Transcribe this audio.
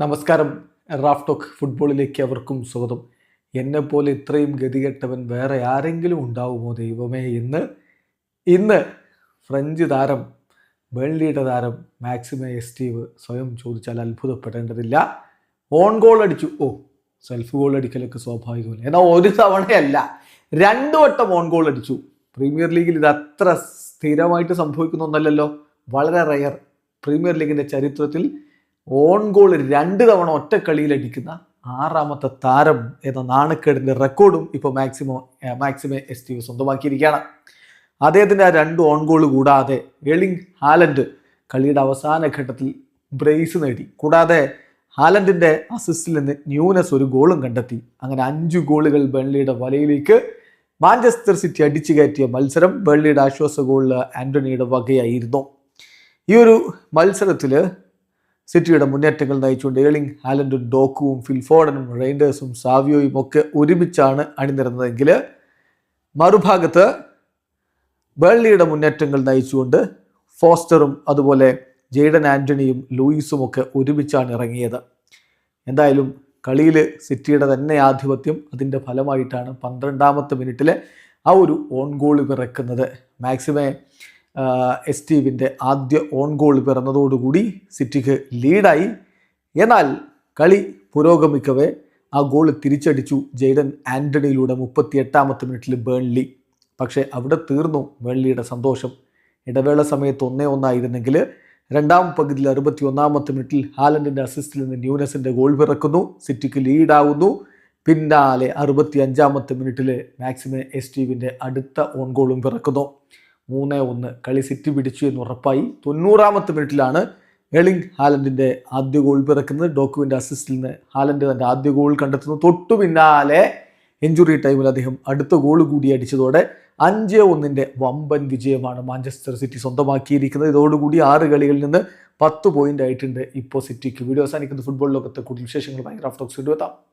നമസ്കാരം. Raf talk ഫുട്ബോളിലേക്ക് അവർക്കും സ്വാഗതം. എന്നെ പോലെ ഇത്രയും ഗതികെട്ടവൻ വേറെ ആരെങ്കിലും ഉണ്ടാവുമോ ദൈവമേ ഇന്ന് ഇന്ന് ഫ്രഞ്ച് താരം ബേൺലിയുടെ താരം മാക്സിമ എസ്റ്റീവ് സ്വയം ചോദിച്ചാൽ അത്ഭുതപ്പെടേണ്ടതില്ല. ഓൺ ഗോൾ അടിച്ചു. ഓ സെൽഫ് ഗോൾ അടിക്കലൊക്കെ സ്വാഭാവികമല്ല? എന്നാൽ ഒരു തവണയല്ല രണ്ട് വട്ടം ഓൺ ഗോൾ അടിച്ചു. പ്രീമിയർ ലീഗിൽ ഇത് അത്ര സ്ഥിരമായിട്ട് സംഭവിക്കുന്ന ഒന്നല്ലല്ലോ. വളരെ റയർ. പ്രീമിയർ ലീഗിന്റെ ചരിത്രത്തിൽ ഓൺ ഗോൾ രണ്ട് തവണ ഒറ്റ കളിയിൽ അടിക്കുന്ന ആറാമത്തെ താരം എന്ന നാണക്കേടിന്റെ റെക്കോർഡും ഇപ്പോൾ മാക്സിമോ മാക്സിമെ എസ് ടി സ്വന്തമാക്കിയിരിക്കുകയാണ്. അദ്ദേഹത്തിന്റെ ആ രണ്ട് ഓൺ ഗോൾ കൂടാതെ എളിങ് ഹാലൻഡ് കളിയുടെ അവസാന ഘട്ടത്തിൽ ബ്രേസ് നേടി. കൂടാതെ ഹാലൻഡിന്റെ അസിസ്റ്റിൽ നിന്ന് ന്യൂനസ് ഒരു ഗോളും കണ്ടെത്തി. അങ്ങനെ അഞ്ച് ഗോളുകൾ ബെൺലിയുടെ വലയിലേക്ക് മാഞ്ചസ്റ്റർ സിറ്റി അടിച്ചു കയറ്റിയ മത്സരം ബെൺലിയുടെ ആശ്വാസ ഗോളിൽ ആന്റണിയുടെ വകയായിരുന്നു. ഈ ഒരു മത്സരത്തിൽ സിറ്റിയുടെ മുന്നേറ്റങ്ങൾ നയിച്ചുകൊണ്ട് ഏളിംഗ് ഹാലൻഡും ഡോക്കുവും ഫിൽഫോർഡനും റെയിൻഡേഴ്സും സാവിയോയും ഒക്കെ ഒരുമിച്ചാണ് അണിനിരുന്നതെങ്കിൽ മറുഭാഗത്ത് ബേൺലിയുടെ മുന്നേറ്റങ്ങൾ നയിച്ചുകൊണ്ട് ഫോസ്റ്ററും അതുപോലെ ജെയ്ഡൻ ആന്റണിയും ലൂയിസും ഒക്കെ ഒരുമിച്ചാണ് ഇറങ്ങിയത്. എന്തായാലും കളിയിൽ സിറ്റിയുടെ തന്നെ ആധിപത്യം അതിന്റെ ഫലമായിട്ടാണ് പന്ത്രണ്ടാമത്തെ മിനിറ്റിലെ ആ ഒരു ഓൺ ഗോൾ പിറക്കുന്നത് മാക്സിമെ എസ്റ്റീവിന്റെ ആദ്യ ഓൺ ഗോൾ പിറന്നതോടുകൂടി സിറ്റിക്ക് ലീഡായി. എന്നാൽ കളി പുരോഗമിക്കവേ ആ ഗോൾ തിരിച്ചടിച്ചു ജെയ്ഡൻ ആന്റണിയിലൂടെ മുപ്പത്തി എട്ടാമത്തെ മിനിറ്റിൽ ബേൺലി. പക്ഷേ അവിടെ തീർന്നു ബേൺലിയുടെ സന്തോഷം. ഇടവേള സമയത്ത് ഒന്നേ ഒന്നായിരുന്നെങ്കിൽ രണ്ടാം പകുതിയിൽ അറുപത്തി ഒന്നാമത്തെ മിനിറ്റിൽ ഹാലൻഡിന്റെ അസിസ്റ്റിൽ നിന്ന് ന്യൂനസിന്റെ ഗോൾ പിറക്കുന്നു സിറ്റിക്ക് ലീഡാവുന്നു. പിന്നാലെ അറുപത്തി അഞ്ചാമത്തെ മിനിറ്റിൽ മാക്സിമെ ടീവിന്റെ അടുത്ത ഓൺ ഗോളും പിറക്കുന്നു. മൂന്ന് ഒന്ന് കളി സിറ്റി പിടിച്ചു എന്ന് ഉറപ്പായി. തൊണ്ണൂറാമത്തെ മിനിറ്റിലാണ് എളിങ് ഹാലൻഡിന്റെ ആദ്യ ഗോൾ പിറക്കുന്നത്. ഡോക്കുവിന്റെ അസിസ്റ്റിൽ നിന്ന് ഹാലൻഡ് തന്റെ ആദ്യ ഗോൾ കണ്ടെത്തുന്നു. തൊട്ടു പിന്നാലെ എഞ്ചുറി ടൈമിൽ അദ്ദേഹം അടുത്ത ഗോൾ കൂടി അടിച്ചതോടെ അഞ്ച് ഒന്നിന്റെ വമ്പൻ വിജയമാണ് മാഞ്ചസ്റ്റർ സിറ്റി സ്വന്തമാക്കിയിരിക്കുന്നത്. ഇതോടുകൂടി ആറ് കളികളിൽ നിന്ന് പത്ത് പോയിന്റ് ആയിട്ടുണ്ട്. ഇപ്പോൾ സിറ്റിക്ക്. വീഡിയോ അവസാനിക്കുന്ന. ഫുട്ബോൾ ലോകത്തെ കൂടുതൽ വിശേഷങ്ങൾ ഭയങ്കര ഓഫ് ടോക്സ് എത്താം.